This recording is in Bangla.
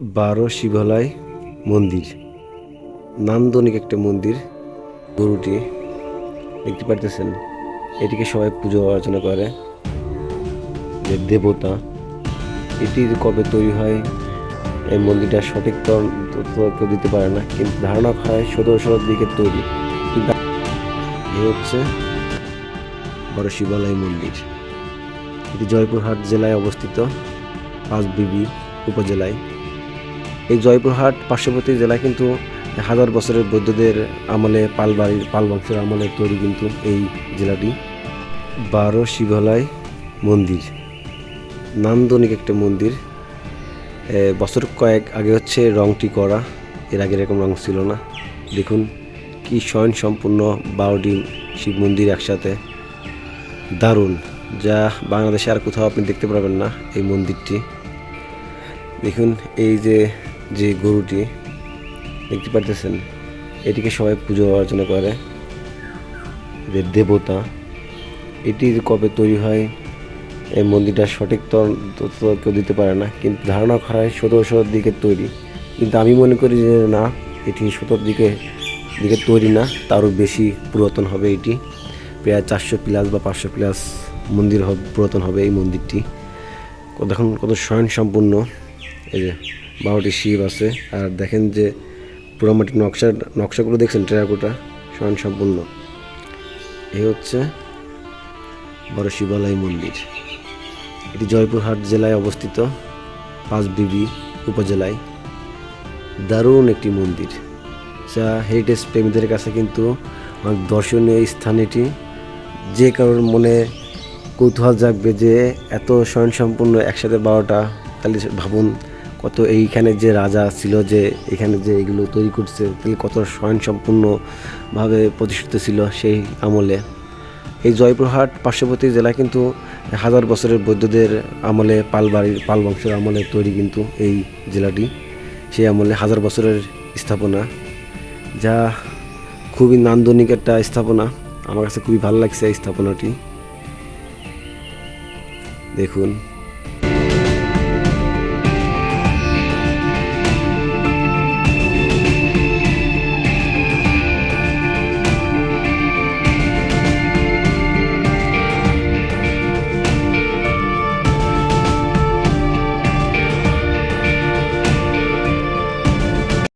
বারো শিবালয় মন্দির। নান্দনিক একটা মন্দির। গরুটি দেখতে পারতেছেন, এটিকে সবাই পুজো অর্চনা করে। যে দেবতা, এটি কবে তৈরি হয়, এই মন্দিরটা সঠিক তথ্য কেউ দিতে পারে না, কিন্তু ধারণা হয় সতেরোশো দিকে তৈরি। এই হচ্ছে বড় শিবালয় মন্দির। এটি জয়পুরহাট জেলায় অবস্থিত, পাঁচবিবি উপজেলায়। এই জয়পুরহাট পার্শ্ববর্তী জেলায় কিন্তু হাজার বছরের বৌদ্ধদের আমলে পাল বাড়ির পাল বংশের আমলে তৈরি কিন্তু এই জেলাটি। বারো শিবালয় মন্দির, নান্দনিক একটা মন্দির। বছর কয়েক আগে হচ্ছে রংটি করা, এর আগে এরকম রং ছিল না। দেখুন কি স্বয়ং সম্পূর্ণ বারোটি শিব মন্দির একসাথে। দারুণ, যা বাংলাদেশে আর কোথাও আপনি দেখতে পারবেন না এই মন্দিরটি। দেখুন এই যে যে গরুটি, দেখতে পারতেছেন, এটিকে সবাই পুজো অর্চনা করে। এদের দেবতা, এটি কবে তৈরি হয়, এই মন্দিরটা সঠিক তথ্য কেউ দিতে পারে না, কিন্তু ধারণা করা হয় সতেরোশো দিকে তৈরি। কিন্তু আমি মনে করি যে না, এটি সতেরো দিকে দিকে তৈরি না, তারও বেশি পুরাতন হবে এটি। প্রায় চারশো প্লাস বা পাঁচশো প্লাস মন্দির হবে, পুরাতন হবে এই মন্দিরটি। দেখুন কত স্বয়ং সম্পূর্ণ এই যে। বারোটি শিব আছে। আর দেখেন যে পোড়ামাটির নকশা, নকশাগুলো দেখছেন, টেরাকোটা, স্বয়ং সম্পূর্ণ। এই হচ্ছে বড় শিবালয় মন্দির। এটি জয়পুরহাট জেলায় অবস্থিত, পাঁচবিবি উপজেলায়। দারুণ একটি মন্দির। যা হেরিটেজ প্রেমীদের কাছে কিন্তু অনেক দর্শনীয় স্থান এটি। যে কারোর মনে কৌতূহল জাগবে যে এত স্বয়ংসম্পূর্ণ একসাথে বারোটা, তাহলে ভাবুন কত এইখানে যে রাজা ছিল যে এখানে যে এগুলো তৈরি করছে তাহলে কত স্বয়ংসম্পূর্ণভাবে প্রতিষ্ঠিত ছিল সেই আমলে। এই জয়পুরহাট পার্শ্ববর্তী জেলা কিন্তু হাজার বছরের বৌদ্ধদের আমলে পাল বাড়ির পাল বংশের আমলে তৈরি কিন্তু এই জেলাটি। সেই আমলে হাজার বছরের স্থাপনা, যা খুবই নান্দনিক একটা স্থাপনা। আমার কাছে খুবই ভালো লাগছে এই স্থাপনাটি। দেখুন।